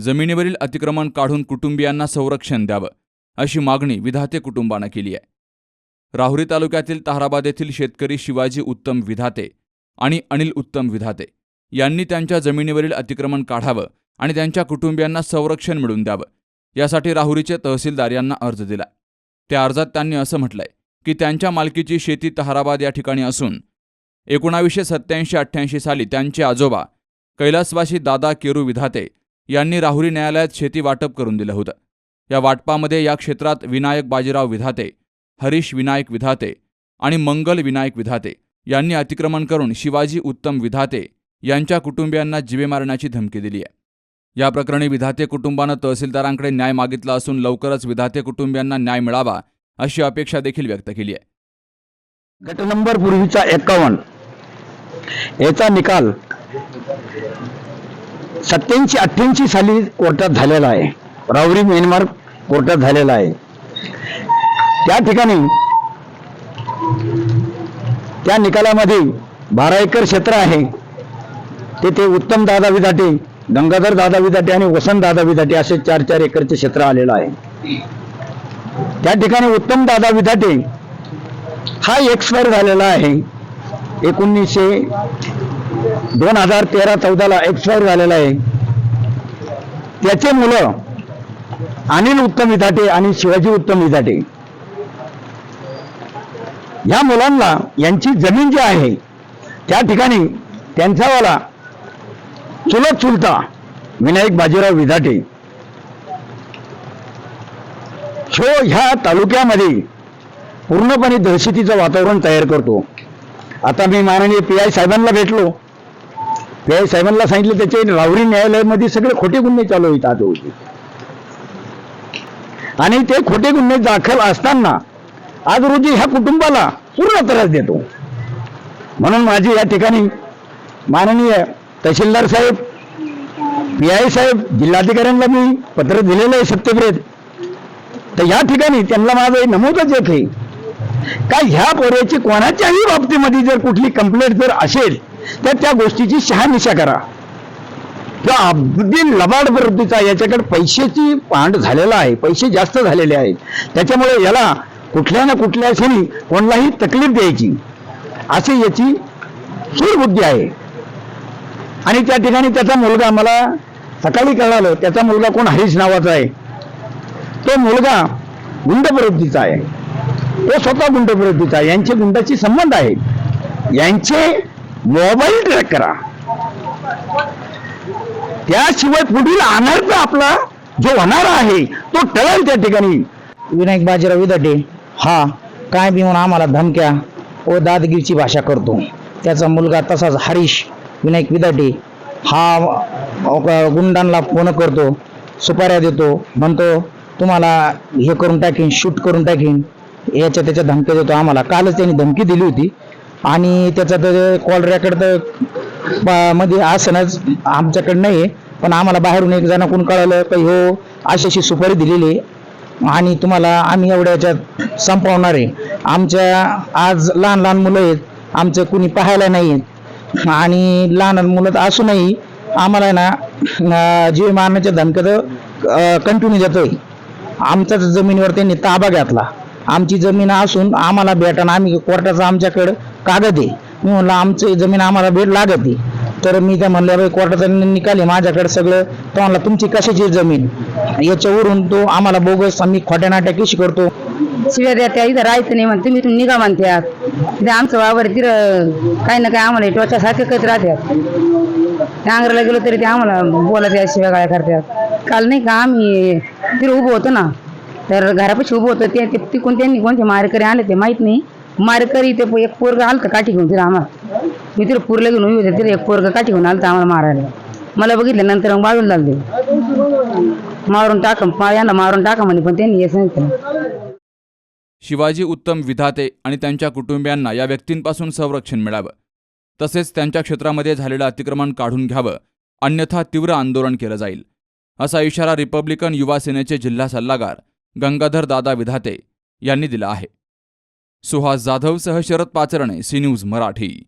जमिनीवरील अतिक्रमण काढून कुटुंबियांना संरक्षण द्यावं अशी मागणी विधाते कुटुंबानं केली आहे. राहुरी तालुक्यातील ताहराबाद येथील शेतकरी शिवाजी उत्तम विधाते आणि अनिल उत्तम विधाते यांनी त्यांच्या जमिनीवरील अतिक्रमण काढावं आणि त्यांच्या कुटुंबियांना संरक्षण मिळवून द्यावं यासाठी राहुरीचे तहसीलदार यांना अर्ज दिला. त्या अर्जात त्यांनी असं म्हटलंय की त्यांच्या मालकीची शेती तहाराबाद या ठिकाणी असून एकोणावीसशे सत्याऐंशी अठ्ठ्याऐंशी साली त्यांचे आजोबा कैलासवासी दादा केरू विधाते यांनी राहुरी न्यायालयात शेती वाटप करून दिलं होतं. या वाटपामध्ये या क्षेत्रात विनायक बाजीराव विधाते हरीश विनायक विधाते आणि मंगल विनायक विधाते यांनी अतिक्रमण करून शिवाजी उत्तम विधाते यांच्या कुटुंबियांना जीवे मारण्याची धमकी दिली आहे. या प्रकरणी विधाते कुटुंबानं तहसीलदारांकडे न्याय मागितला असून लवकरच विधाते कुटुंबियांना न्याय मिळावा अशी अपेक्षा देखील व्यक्त केली आहे. गट नंबर पूर्वीचा एक्कावन्न याचा निकाल सत्याऐंशी अठ्ठ्याऐंशी साली कोर्टात झालेला आहे. रावरी म्यानमार कोर्टात झालेला आहे. त्या ठिकाणी त्या निकालामध्ये बारा एकर क्षेत्र आहे. तेथे उत्तम दादा विधाटे गंगाधर दादा विदाटे आणि वसंत दादा विदाटे असे चार चार एकरचे क्षेत्र आलेलं आहे. त्या ठिकाणी उत्तम दादा विधाटे हा एक्सपायर झालेला आहे. एकोणीसशे दोन हजार तेरा चौदाला एक्सपायर झालेला आहे. त्याचे मुलं अनिल उत्तम विधाटे आणि शिवाजी उत्तम विधाटे या मुलांना यांची जमीन जी आहे त्या ठिकाणी त्यांच्यावाला चुलत चुलता विनायक बाजीराव विधाटे ह्यो ह्या तालुक्यामध्ये पूर्णपणे दहशतीचं वातावरण तयार करतो. आता मी माननीय पी आय साहेबांना भेटलो. पी आय साहेबांना सांगितलं त्याचे राहुरी न्यायालयामध्ये सगळे खोटे गुन्हे चालू आहेत आज होते आणि ते खोटे गुन्हे दाखल असताना आज रोजी ह्या कुटुंबाला पूर्ण त्रास देतो. म्हणून माझी या ठिकाणी माननीय तहसीलदार साहेब पी आय साहेब जिल्हाधिकाऱ्यांना मी पत्र दिलेलं आहे सत्यप्रेत. तर या ठिकाणी त्यांना माझं नमूदच येत आहे. का ह्या पोऱ्याची कोणाच्याही बाबतीमध्ये जर कुठली कंप्लेंट जर असेल तर त्या गोष्टीची शहानिशा करा. किंवा अगदी लबाड वृत्तीचा याच्याकडे पैशाची पांड झालेला आहे पैसे जास्त झालेले आहेत. त्याच्यामुळे याला कुठल्या ना कुठल्या क्षणी कोणालाही तकलीफ द्यायची. असे याची सूरबुद्धी आहे. आणि त्या ठिकाणी त्याचा मुलगा मला सकाळी कळालं त्याचा मुलगा कोण हरीश नावाचा आहे. तो मुलगा गुंड प्रवृत्तीचा आहे. तो स्वतः गुंड प्रवृत्तीचा यांचे गुंडाची संबंध आहेत यांचे मोबाईल ट्रॅक करा. त्याशिवाय पुढील अनर्थ आपला जो होणार आहे तो टळेल त्या ठिकाणी. विनायक बाजीराव विदटे हा काय मी म्हणून आम्हाला धमक्या व दादगिरीची भाषा करतो. त्याचा मुलगा तसाच हरीश विनायक विदाटे हा गुंडांना फोन करतो सुपाऱ्या देतो म्हणतो तुम्हाला हे करून टाकीन शूट करून टाकीन. याच्या त्याच्या धमक्या देतो आम्हाला. कालच त्यांनी धमकी दिली होती. आणि त्याचा तर कॉल रेकॉर्ड तर मध्ये असणच आमच्याकडे नाही आहे पण आम्हाला बाहेरून एक जणाकडून कळालं की हो अशी अशी सुपारी दिलेली आहे. आणि तुम्हाला आम्ही एवढ्या याच्यात संपवणार आहे. आमच्या आज लहान लहान मुलं आहेत. आमचं कुणी पाहायला नाही आहेत आणि लहान लहान मुलं तर असूनही आम्हाला ना जीव मारण्याच्या धमक्यात कंटिन्यू जातोय आमच्याच जमिनीवर त्यांनी ताबा घातला. आमची जमीन असून आम्हाला भेटणं आम्ही कोर्टाचा आमच्याकडं कागद आहे. मी म्हणलं आमची जमीन आम्हाला भेट लागत आहे. तर मी त्या म्हणल्या बाई कोर्टाचा निकाल आहे माझ्याकडे सगळं. तो म्हणला तुमची कशाची जमीन? याच्यावरून तो आम्हाला बोगस आम्ही खोट्या नाट्या कशी करतो. शिव्या द्या त्या इथं राहायचं नाही म्हणते तुम्ही तुम्ही निघा म्हणत्यात. ते आमचं वावर तिथं काही ना काही आम्हाला टोच्यासारखे करत राहत्यात. त्या गेलो तरी ते आम्हाला बोलत या शिव्या गाळ्या करतात काल नाही का आम्ही तिथं उभं होतो ना तर घरापाशी उभं होतं ते ते- तिकून त्यांनी कोणते मारेकरी आले ते माहीत नाही. मारेकरी ते एक पोरग आलं काठी घेऊन तिला आम्हाला मी तिला पुरला घेऊन उभी होते तिला एक पोरग काठी घेऊन आलं आम्हाला मारायला. मला बघितल्यानंतर नंतर मग बाजूला लागले. मारून टाका यांना मारून टाका म्हणे पण त्यांनी हे सांगितलं. शिवाजी उत्तम विधाते आणि त्यांच्या कुटुंबियांना या व्यक्तींपासून संरक्षण मिळावं. तसेच त्यांच्या क्षेत्रामध्ये झालेलं अतिक्रमण काढून घ्यावं अन्यथा तीव्र आंदोलन केलं जाईल. असा इशारा रिपब्लिकन युवा सेनेचे जिल्हा सल्लागार गंगाधर दादा विधाते यांनी दिला आहे. सुहास जाधवसह शरद पाचरणे सी न्यूज मराठी.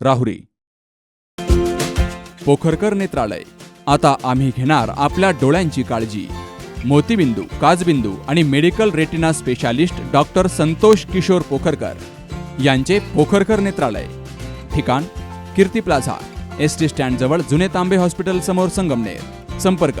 राहुरी. पोखरकर नेत्रालय. आता आम्ही घेणार आपल्या डोळ्यांची काळजी. मोतीबिंदू काजबिंदू आणि medical retina specialist doctor Santosh Kishor Pokharkar यांचे पोखरकर नेत्रालय. ठिकाण कीर्ती प्लाझा एस टी स्टँडजवळ जुने तांबे हॉस्पिटल समोर संगमनेर. संपर्क